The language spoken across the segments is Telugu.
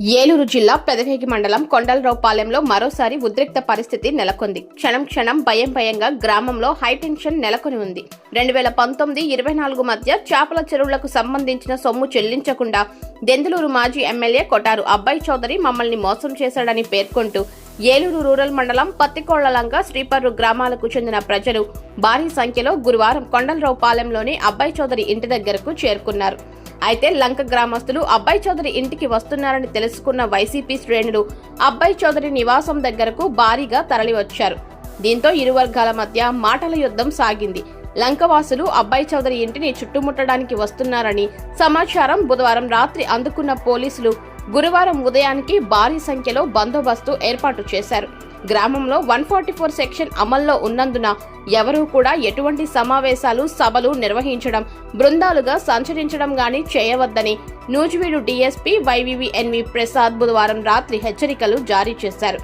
ఏలూరు జిల్లా పెదవేగి మండలం కొండలరావుపాలెంలో మరోసారి ఉద్రిక్త పరిస్థితి నెలకొంది. క్షణం క్షణం భయం భయంగా గ్రామంలో హైటెన్షన్ నెలకొని ఉంది. రెండు వేల పంతొమ్మిది ఇరవై నాలుగు మధ్య చేపల చెరువులకు సంబంధించిన సొమ్ము చెల్లించకుండా దెందులూరు మాజీ ఎమ్మెల్యే కొటారు అబ్బాయి చౌదరి మమ్మల్ని మోసం చేశాడని పేర్కొంటూ ఏలూరు రూరల్ మండలం పత్తికోళ్ళలంక శ్రీపర్రు గ్రామాలకు చెందిన ప్రజలు భారీ సంఖ్యలో గురువారం కొండలరావుపాలెంలోని అబ్బాయి చౌదరి ఇంటి దగ్గరకు చేరుకున్నారు. అయితే లంక గ్రామస్తులు అబ్బాయి చౌదరి ఇంటికి వస్తున్నారని తెలుసుకున్న వైసీపీ శ్రేణులు అబ్బాయి చౌదరి నివాసం దగ్గరకు భారీగా తరలివచ్చారు. దీంతో ఇరు వర్గాల మధ్య మాటల యుద్ధం సాగింది. లంకవాసులు అబ్బాయి చౌదరి ఇంటిని చుట్టుముట్టడానికి వస్తున్నారని సమాచారం బుధవారం రాత్రి అందుకున్న పోలీసులు గురువారం ఉదయానికి భారీ సంఖ్యలో బందోబస్తు ఏర్పాటు చేశారు. గ్రామంలో వన్ ఫార్టీ ఫోర్ సెక్షన్ అమల్లో ఉన్నందున ఎవరూ కూడా ఎటువంటి సమావేశాలు సభలు నిర్వహించడం బృందాలుగా సంచరించడం గాని చేయవద్దని నూజివీడు డీఎస్పీ వైవివిఎన్వి ప్రసాద్ బుధవారం రాత్రి హెచ్చరికలు జారీ చేశారు.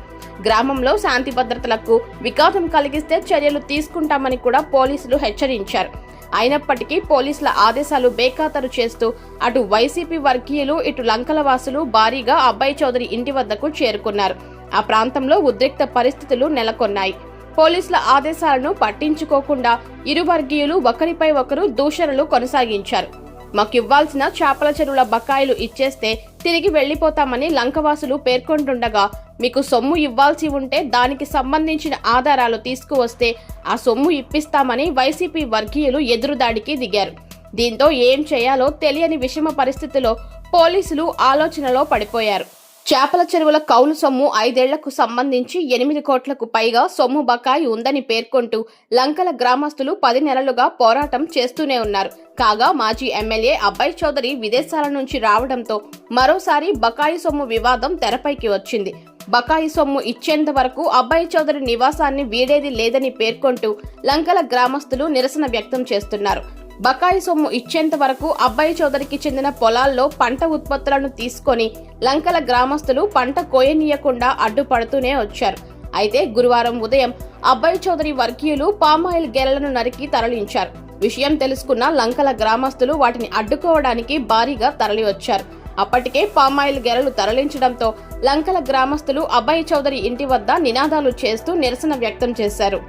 గ్రామంలో శాంతి భద్రతలకు విఘాతం కలిగిస్తే చర్యలు తీసుకుంటామని కూడా పోలీసులు హెచ్చరించారు. అయినప్పటికీ పోలీసుల ఆదేశాలు బేఖాతరు చేస్తూ అటు వైసీపీ వర్గీయులు ఇటు లంకల వాసులు భారీగా అబ్బాయి చౌదరి ఇంటి వద్దకు చేరుకున్నారు. ఆ ప్రాంతంలో ఉద్రిక్త పరిస్థితులు నెలకొన్నాయి. పోలీసుల ఆదేశాలను పట్టించుకోకుండా ఇరు వర్గీయులు ఒకరిపై ఒకరు దూషణలు కొనసాగించారు. మాకివ్వాల్సిన చేపల చెరువుల బకాయిలు ఇచ్చేస్తే తిరిగి వెళ్ళిపోతామని లంకవాసులు పేర్కొంటుండగా మీకు సొమ్ము ఇవ్వాల్సి ఉంటే దానికి సంబంధించిన ఆధారాలు తీసుకువస్తే ఆ సొమ్ము ఇప్పిస్తామని వైసీపీ వర్గీయులు ఎదురుదాడికి దిగారు. దీంతో ఏం చేయాలో తెలియని విషమ పరిస్థితిలో పోలీసులు ఆలోచనలో పడిపోయారు. చేపల చెరువుల కౌలు సొమ్ము ఐదేళ్ళకు సంబంధించి ఎనిమిది కోట్లకు పైగా సొమ్ము బకాయి ఉందని పేర్కొంటూ లంకల గ్రామస్తులు పది నెలలుగా పోరాటం చేస్తూనే ఉన్నారు. కాగా మాజీ ఎమ్మెల్యే అబ్బాయి చౌదరి విదేశాల నుంచి రావడంతో మరోసారి బకాయి సొమ్ము వివాదం తెరపైకి వచ్చింది. బకాయి సొమ్ము ఇచ్చేంత వరకు అబ్బాయి చౌదరి నివాసాన్ని వీడేది లేదని పేర్కొంటూ లంకల గ్రామస్తులు నిరసన వ్యక్తం చేస్తున్నారు. బకాయి సొమ్ము ఇచ్చేంత వరకు అబ్బాయి చౌదరికి చెందిన పొలాల్లో పంట ఉత్పత్తులను తీసుకొని లంకల గ్రామస్తులు పంట కోయనీయకుండా అడ్డుపడుతూనే వచ్చారు. అయితే గురువారం ఉదయం అబ్బాయి చౌదరి వర్గీయులు పామాయిల్ గెలలను నరికి తరలించారు. విషయం తెలుసుకున్న లంకల గ్రామస్తులు వాటిని అడ్డుకోవడానికి భారీగా తరలివచ్చారు. అప్పటికే పామాయిల్ గెలలు తరలించడంతో లంకల గ్రామస్తులు అబ్బాయి చౌదరి ఇంటి వద్ద నినాదాలు చేస్తూ నిరసన వ్యక్తం చేశారు.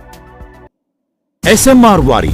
ఎస్ఎంఆర్ వారి